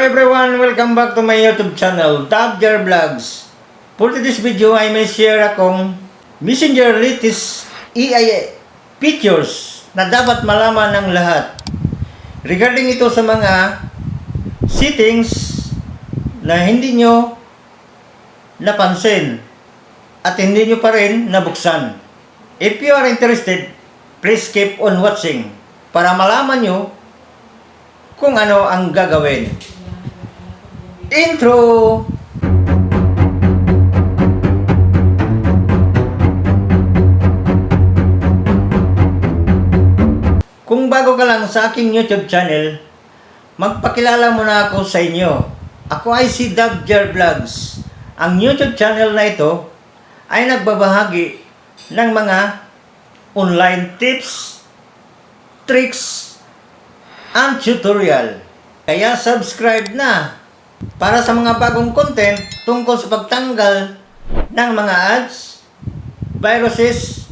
everyone, welcome back to my YouTube channel, Dabjar Vlogs. For today's video, I may share akong Messenger latest AI features na dapat malaman ng lahat. Regarding ito sa mga settings na hindi nyo napansin at hindi nyo pa rin nabuksan. If you are interested, please keep on watching para malaman nyo kung ano ang gagawin. Intro! Kung bago ka lang sa aking YouTube channel, magpakilala muna ako sa inyo. Ako ay si Dabjar Vlogs. Ang YouTube channel na ito ay nagbabahagi ng mga online tips, tricks, and tutorial. Kaya subscribe na para sa mga bagong content tungkol sa pagtanggal ng mga ads, viruses,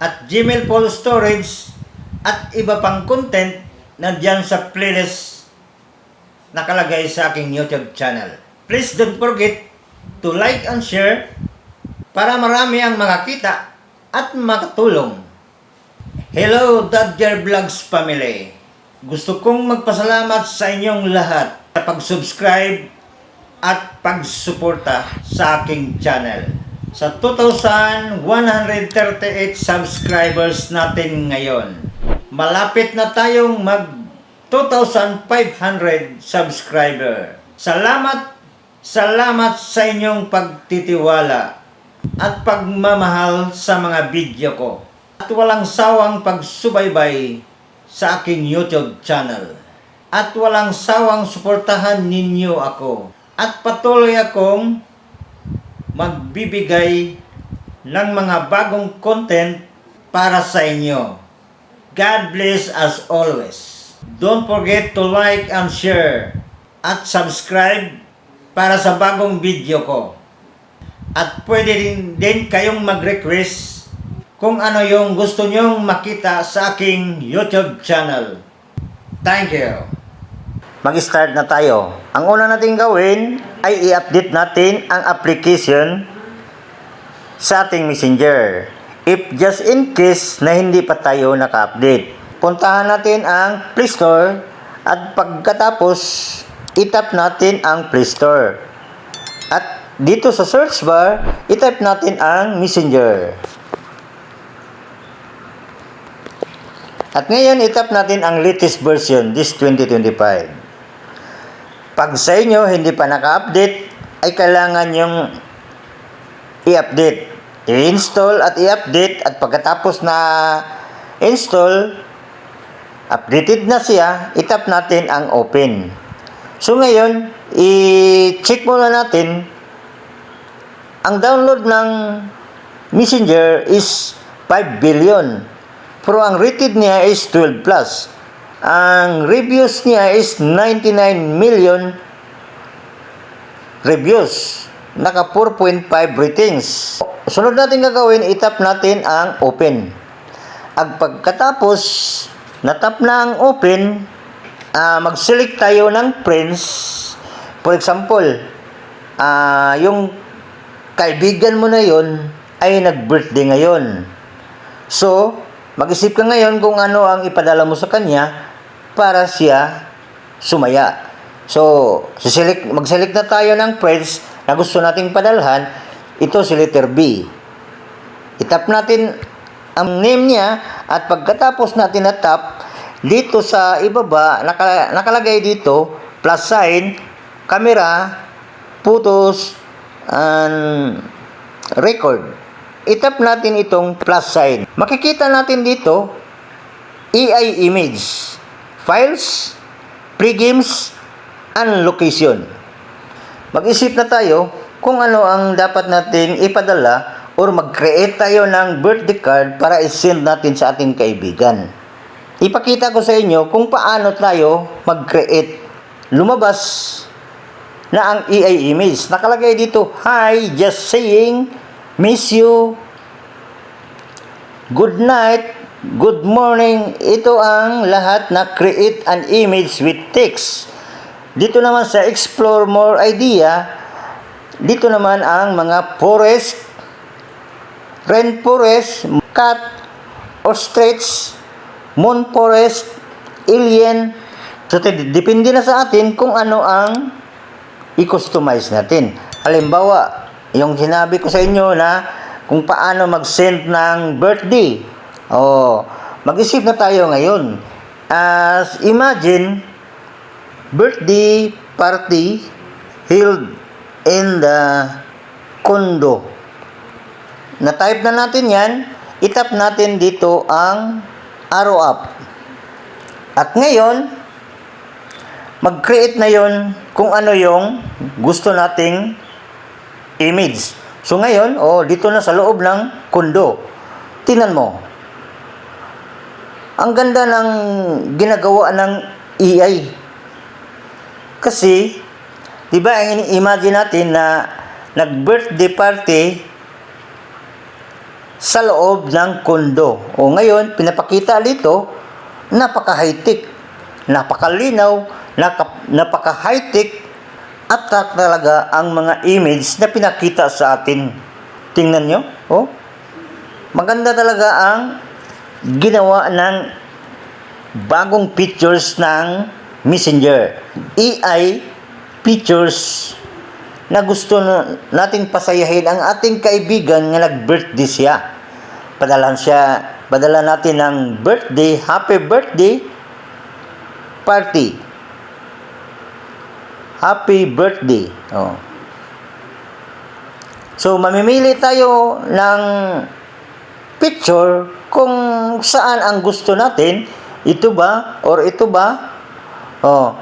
at Gmail full storage at iba pang content na dyan sa playlist nakalagay sa aking YouTube channel. Please don't forget to like and share para marami ang makakita at makatulong. Hello, Dodger Vlogs family! Gusto kong magpasalamat sa inyong lahat pag-subscribe at pagsuporta sa aking channel. Sa 2,138 subscribers natin ngayon, malapit na tayong mag 2,500 subscriber. Salamat, salamat sa inyong pagtitiwala at pagmamahal sa mga video ko. At walang sawang pagsubaybay sa aking YouTube channel. At walang sawang suportahan ninyo ako. At patuloy akong magbibigay ng mga bagong content para sa inyo. God bless as always. Don't forget to like and share at subscribe para sa bagong video ko. At pwede din, din kayong mag-request kung ano yung gusto nyong makita sa aking YouTube channel. Thank you. Mag-start na tayo. Ang una natin gawin ay i-update natin ang application sa ating messenger. If just in case na hindi pa tayo naka-update. Puntahan natin ang Play Store at pagkatapos itap natin ang Play Store. At dito sa search bar, itype natin ang messenger. At ngayon, itap natin ang latest version, this 2025. Pag sa inyo hindi pa naka-update, ay kailangan yung i-update. I-install at i-update at pagkatapos na install, updated na siya, itap natin ang open. So ngayon, i-check muna natin ang download ng Messenger is 5 billion. Pero ang rated niya is 12 plus. Ang reviews niya is 99 million reviews. Naka 4.5 ratings. Sunod natin gagawin, itap natin ang open. At pagkatapos, natap na ang open, ah, mag-select tayo ng friends. For example, ah, yung kaibigan mo na yon ay nag-birthday ngayon. So, mag-isip ka ngayon kung ano ang ipadala mo sa kanya para siya sumaya. So, siselect, mag-select na tayo ng friends na gusto nating padalhan. Ito si letter B. Itap natin ang name niya at pagkatapos natin na-tap, dito sa ibaba, naka, nakalagay dito, plus sign, camera, photos, and record. Itap natin itong plus sign. Makikita natin dito, AI image, files, pre-games, and location. Mag-isip na tayo kung ano ang dapat nating ipadala or mag-create tayo ng birthday card para i-send natin sa ating kaibigan. Ipakita ko sa inyo kung paano tayo mag-create. Lumabas na ang AI image. Nakalagay dito, Hi, just saying, miss you, good night, good morning. Ito ang lahat na create an image with text. Dito naman sa explore more idea, dito naman ang mga forest, rainforest, cat, ostrich, moon forest, alien. So, depende na sa atin kung ano ang i-customize natin. Halimbawa, yung sinabi ko sa inyo na kung paano mag-send ng birthday. Oh, mag-isip na tayo ngayon. As imagine, birthday party held in the condo. Na-type na natin yan, itap natin dito ang arrow up. At ngayon, mag-create na yon kung ano yung gusto nating image. So ngayon, oh, dito na sa loob ng kondo. Tingnan mo. Ang ganda ng ginagawa ng AI. Kasi, di ba, imagine natin na nag-birthday party sa loob ng kondo. O ngayon, pinapakita dito, napaka-high-tech, napakalinaw, napaka-high-tech, at ta- talaga ang mga image na pinakita sa atin. Tingnan nyo, oh. Maganda talaga ang ginawa ng bagong pictures ng Messenger. AI pictures na gusto na nating pasayahin ang ating kaibigan nga nag-birthday siya. Padalan siya, padala natin ng birthday, happy birthday party. Happy birthday. Oh. So, mamimili tayo ng picture kung saan ang gusto natin. Ito ba? Or ito ba? Oh.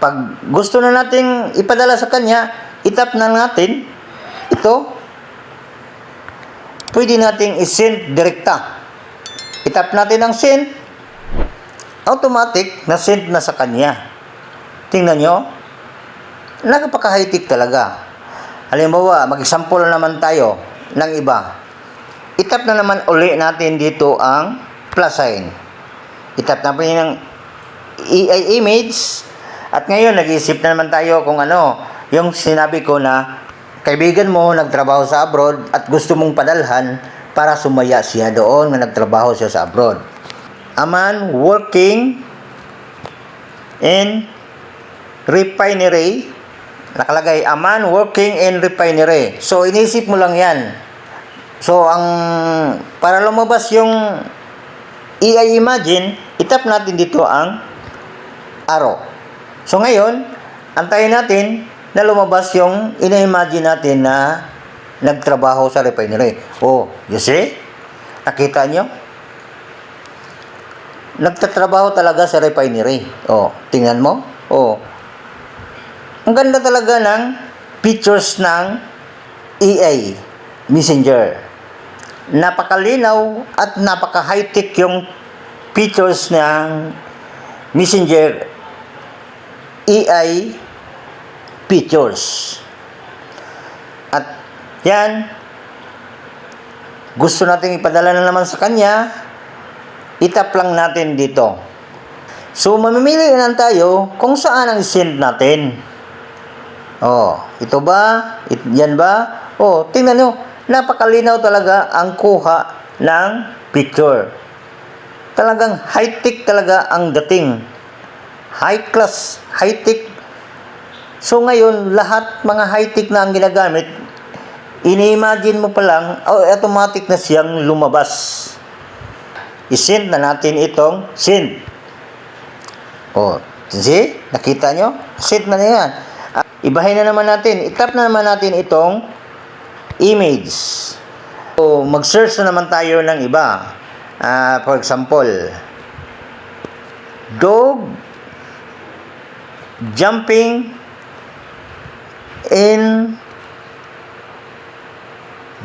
Pag gusto na nating ipadala sa kanya, itap na natin. Ito. Pwede nating isend direkta. Itap natin ang send. Automatic na send na sa kanya. Tingnan nyo. Nagpaka-high-tech talaga. Halimbawa, mag-example na naman tayo ng iba. Itap na naman uli natin dito ang plus sign. Itap na po yun ang AI image. At ngayon, nag-iisip na naman tayo kung ano, yung sinabi ko na kaibigan mo nagtrabaho sa abroad at gusto mong padalhan para sumaya siya doon na nagtrabaho siya sa abroad. A man working in refinery nakalagay a man working in refinery so inisip mo lang yan so ang para lumabas yung AI imagine itap natin dito ang arrow. So ngayon antayin natin na lumabas yung ina-imagine natin na nagtrabaho sa refinery. Oh you see? Nakita nyo nagtatrabaho talaga sa refinery. Oh tingnan mo. Oh. Ang ganda talaga ng pictures ng AI Messenger. Napakalinaw at napaka-high-tech yung pictures ng Messenger AI pictures. At yan, gusto nating ipadala na naman sa kanya, itap lang natin dito. So, mamimili na tayo kung saan ang send natin. Oh, ito ba? It, yan ba? Oh, tingnan nyo. Napakalinaw talaga ang kuha ng picture. Talagang high-tech talaga ang dating. High class, high-tech. So ngayon, lahat mga high-tech na ang ginagamit, ini-imagine mo pa lang, oh, automatic na siyang lumabas. I-send na natin itong send. Oh, see? Nakita nyo? Send na na yan. Ah, Ibahin na naman natin. Itap na naman natin itong image. So, mag-search na naman tayo ng iba. Ah, for example, dog jumping in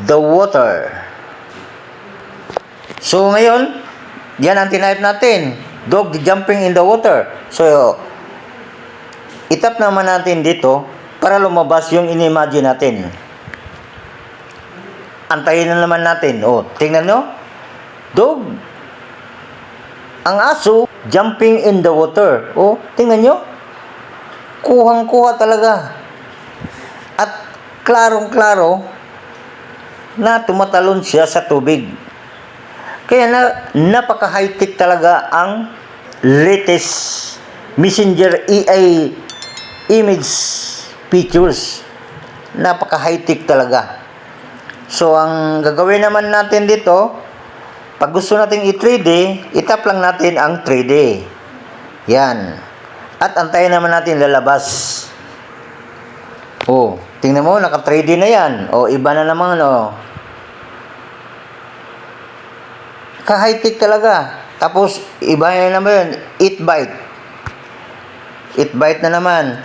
the water. So, ngayon, yan ang tinype natin. Dog jumping in the water. So, itap naman natin dito para lumabas yung in-imagine natin. Antayin na naman natin. O, tingnan nyo. Dog. Ang aso, jumping in the water. O, tingnan nyo. kuhang-kuha talaga. At klarong-klaro na tumatalon siya sa tubig. Kaya na, napaka-high-tech talaga ang latest Messenger AI image features. Napaka-high-tech talaga. So, ang gagawin naman natin dito, pag gusto nating i-3D, itap lang natin ang 3D. Yan. At antayin naman natin lalabas. Oh, tingnan mo, naka 3D na yan. Oh, iba na naman, oh. Ka-high-tech talaga. Tapos, iba na naman yun, 8 byte. 8 byte na naman.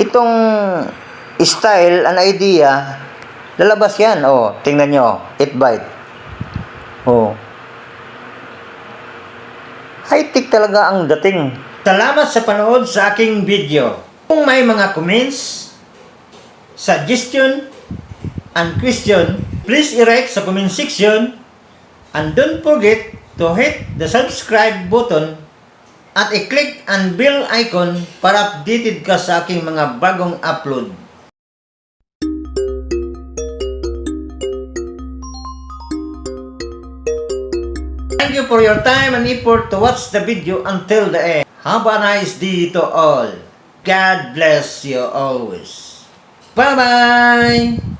Itong style, an idea, lalabas yan. Oh, tingnan nyo, 8 byte. Oh. High-tech talaga ang dating. Salamat sa panood sa aking video. Kung may mga comments, suggestion, and question, please i-write sa comment section and don't forget to hit the subscribe button at i-click ang bell icon para updated ka sa aking mga bagong upload. Thank you for your time and effort to watch the video until the end. Have a nice day to all. God bless you always. Bye-bye!